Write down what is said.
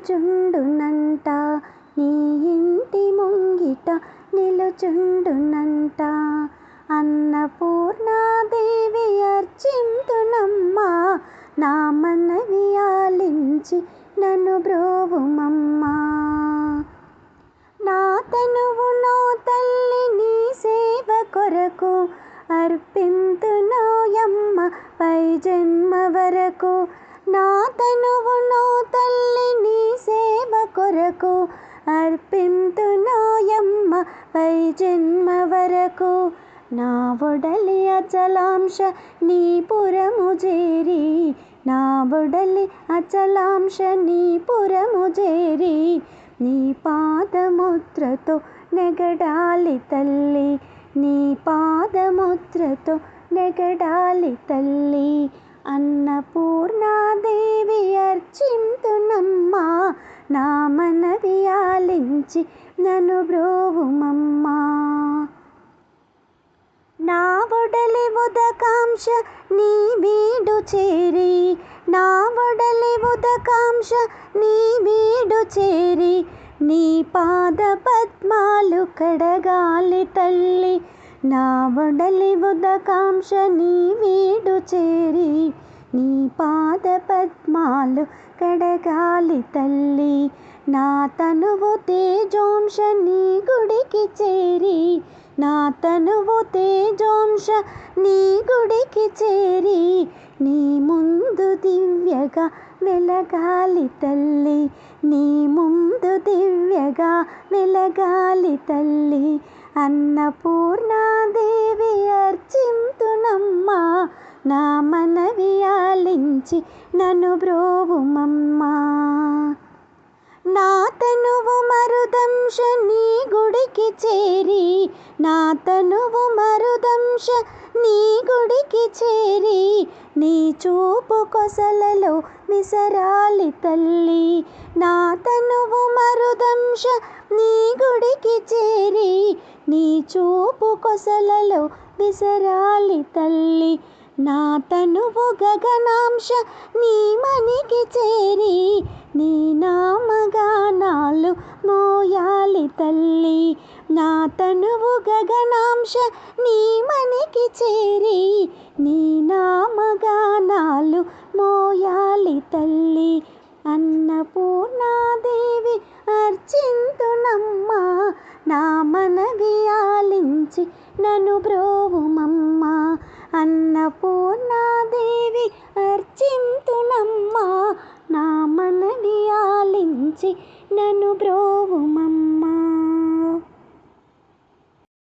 నిలుచుండునంట నీ ఇంటి ముంగిట నిలుచుండునంట. అన్నపూర్ణాదేవి అర్చింతునమ్మా నా మనవి ఆలించి నన్ను బ్రోవుమమ్మా నా తనువు నో తల్లి నీ సేవ కొరకు అర్పింతునోయమ్మ పై జన్మ వరకు. నా తనువు నో తల్లి కొరకు అర్పింతునోయమ్మ పై జన్మ వరకు నా ఒడలి అచలాంశ నీ పురము చేరి నా ఒడలి అచలాంశ నీ పురము చేరి నీ పాదముద్రతో నెగడాలి తల్లి నీ పాదముద్రతో నెగడాలి తల్లి అన్నపూర్ణ ఆలించి నన్ను బ్రోవుమమ్మా నా ఒడలి ఉదకాంక్ష నీ వీడు చేరి నా ఒడలి ఉదకాంక్ష నీ వీడు చేరి నీ పాద పద్మాలు కడగాలి తల్లి నా ఒడలి ఉదకాంక్ష నీ వీడు చేరి నీ పాద పద్మాలు కడగాలి తల్లి నా తనువు తేజోంశ నీ గుడికి చేరి. నా తనువు తేజోంశ నీ గుడికి చేరి. నీ ముందు దివ్యగా వెలగాలి తల్లి. నీ ముందు దివ్యగా వెలగాలి తల్లి. అన్నపూర్ణాదేవి అర్చింతునమ్మా నా మనవి ఆలించి నన్ను బ్రోవుమమ్మా. తనువు మరుదంశ నీ గుడికి చేరి నా తనువు మరుదంశ నీ గుడికి చేరి నీ చూపు కొసలలో విసరాలి తల్లి నా తనువు మరుదంశ నీ గుడికి చేరి నీ చూపు కొసలలో విసరాలి తల్లి నా తనువు గగనాంశ నీ మనికి చేరి నీ నామగానాలు మోయాలి తల్లి. నా తనువు గగనాంశ నీ మనికి చేరి నీ నామగానాలు మోయాలి తల్లి. అన్నపూర్ణాదేవి అర్చింతునమ్మా నా మనవి ఆలించి నన్ను బ్రో అన్నపూర్ణాదేవి అర్చింతునమ్మా నా మనవి ఆలించి నన్ను బ్రోవుమమ్మ